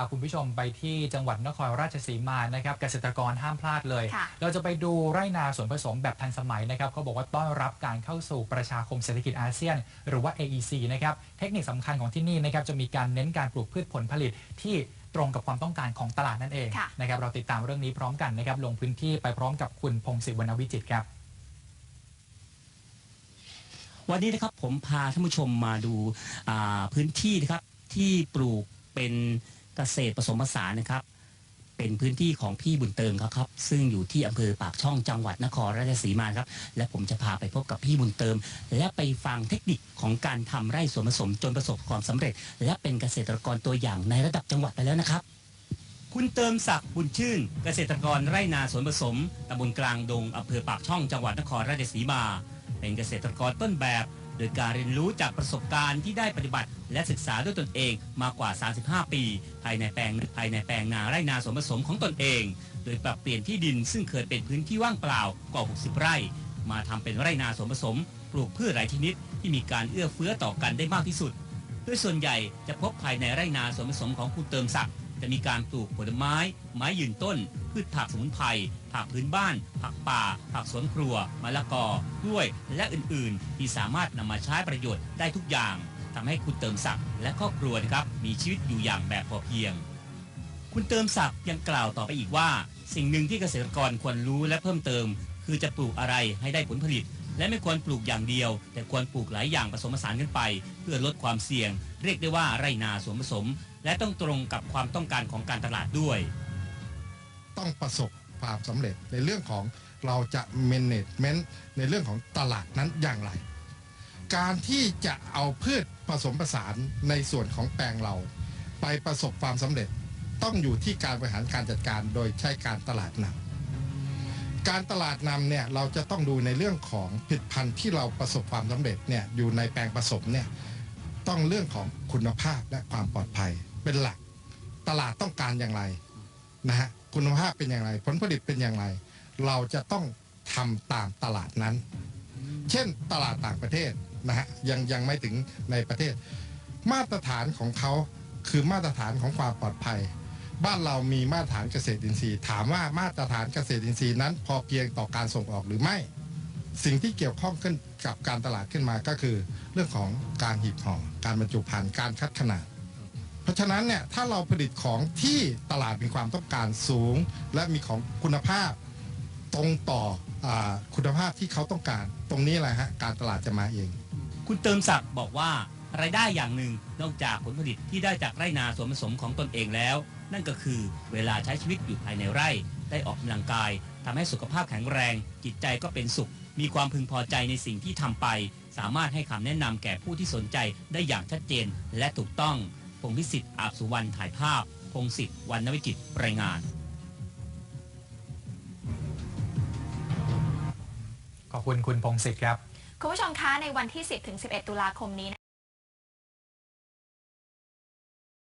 พาคุณผู้ชมไปที่จังหวัดนครราชสีมานะครับเกษตรกรห้ามพลาดเลยค่ะเราจะไปดูไร่นาสวนผสมแบบทันสมัยนะครับเขาบอกว่าต้อนรับการเข้าสู่ประชาคมเศรษฐกิจอาเซียน หรือว่า AEC นะครับเทคนิคสำคัญของที่นี่นะครับจะมีการเน้นการปลูกพืชผลผลิตที่ตรงกับความต้องการของตลาดนั่นเองค่ะนะครับเราติดตามเรื่องนี้พร้อมกันนะครับลงพื้นที่ไปพร้อมกับคุณพงศิษฐ์วรรณวิจิตรครับวันนี้นะครับผมพาท่านผู้ชมมาดูอ่าพื้นที่นะครับที่ปลูกเป็นเกษตรผสมผสานนะครับ เป็นพื้นที่ของพี่บุญเติมครับครับ ซึ่งอยู่ที่อำเภอปากช่องจังหวัดนครราชสีมาครับ และผมจะพาไปพบกับพี่บุญเติม และไปฟังเทคนิคของการทำไร่สวนผสมจนประสบความสำเร็จ และเป็นเกษตรกรตัวอย่างในระดับจังหวัดไปแล้วนะครับ คุณเติมศักดิ์บุญชื่น เกษตรกรไร่นาสวนผสมตำบลกลางดงอำเภอปากช่องจังหวัดนครราชสีมา เป็นเกษตรกรต้นแบบ โดยการเรียนรู้จากประสบการณ์ที่ได้ปฏิบัติ และศึกษาด้วยตนเองมากกว่า 35 ปี ภายในแปลงภายในแปลงนาไร่นาสวนผสมของตนเอง โดยปรับเปลี่ยนที่ดินซึ่งเคยเป็นพื้นที่ว่างเปล่ากว่า 60 ไร่ มาทำเป็นไร่นาสวนผสม ปลูกพืชหลายชนิดที่มีการเอื้อเฟื้อต่อกันได้มากที่สุด โดยส่วนใหญ่จะพบภายในไร่นาสวนผสมของคุณเติมศักดิ์จะมีการปลูกผลไม้ ไม้ยืนต้น พืชผักสมุนไพรผักพื้นบ้าน ผักป่า ผักสวนครัวมะละกอกล้วย และอื่นๆ ที่สามารถนำมาใช้ประโยชน์ได้ทุกอย่างทำให้คุณเติมศักดิ์และครอบครัวนะครับมีชีวิตอยู่อย่างแบบพอเพียง คุณเติมศักดิ์ยังกล่าวต่อไปอีกว่า สิ่งหนึ่งที่เกษตรกรควรรู้และเพิ่มเติม คือจะปลูกอะไรให้ได้ผลผลิต และไม่ควรปลูกอย่างเดียว แต่ควรปลูกหลายอย่างผสมผสานกันไป เพื่อลดความเสี่ยง เรียกได้ว่าไรนาสวนผสม และต้องตรงกับความต้องการของการตลาดด้วย ต้องประสบความสำเร็จในเรื่องของเราจะ management ในเรื่องของตลาดนั้นอย่างไร การที่จะเอาพืชผสมผสานในส่วนของแปลงเรา ไปประสบความสำเร็จต้องอยู่ที่การบริหารการจัดการโดยใช้การตลาดนำการตลาดนำเนี่ยเราจะต้องดูในเรื่องของผลิตภัณฑ์ที่เราประสบความสำเร็จเนี่ยอยู่ในแปลงผสมเนี่ยต้องเรื่องของคุณภาพและความปลอดภัยเป็นหลัก ตลาดต้องการอย่างไรนะฮะ คุณภาพเป็นอย่างไร ผลผลิตเป็นอย่างไร เราจะต้องทำตามตลาดนั้น เช่นตลาดต่างประเทศนะฮะยังยังไม่ถึงในประเทศ มาตรฐานของเขาคือมาตรฐานของความปลอดภัย บ้านเรามีมาตรฐานเกษตรอินทรีย์ ถามว่ามาตรฐานเกษตรอินทรีย์นั้น พอเพียงต่อการส่งออกหรือไม่ สิ่งที่เกี่ยวข้องขึ้นกับการตลาดขึ้นมาก็คือ เรื่องของการหีบห่อการบรรจุภัณฑ์การคัดขนาด ราะฉะนั้นเนี่ยถ้าเราผลิตของที่ตลาดมีความต้องการสูง และมีของคุณภาพตรงต่ออคุณภาพที่เขาต้องการ ตรงนี้แหละฮะการตลาดจะมาเอง คุณเติมศักดิ์บอกว่ารายได้อย่างหนึ่งนอกจากผลผลิตที่ได้จากไร่นาส่วนผสมของตนเองแล้ว นั่นก็คือเวลาใช้ชีวิตอยู่ภายในไร่ ได้ออกกำลังกายทำให้สุขภาพแข็งแรง จิตใจก็เป็นสุข มีความพึงพอใจในสิ่งที่ทำไป สามารถให้คำแนะนำแก่ผู้ที่สนใจได้อย่างชัดเจนและถูกต้อง พงพิสิทธิ์อาบสุวรรณถ่ายภาพ พงศิษฐ์วรรณวิจิตรรายงาน ขอบคุณคุณพงศิษฐ์ครับ คุณผู้ชมคะในวันที่ 10ถึง11 ตุลาคมนี้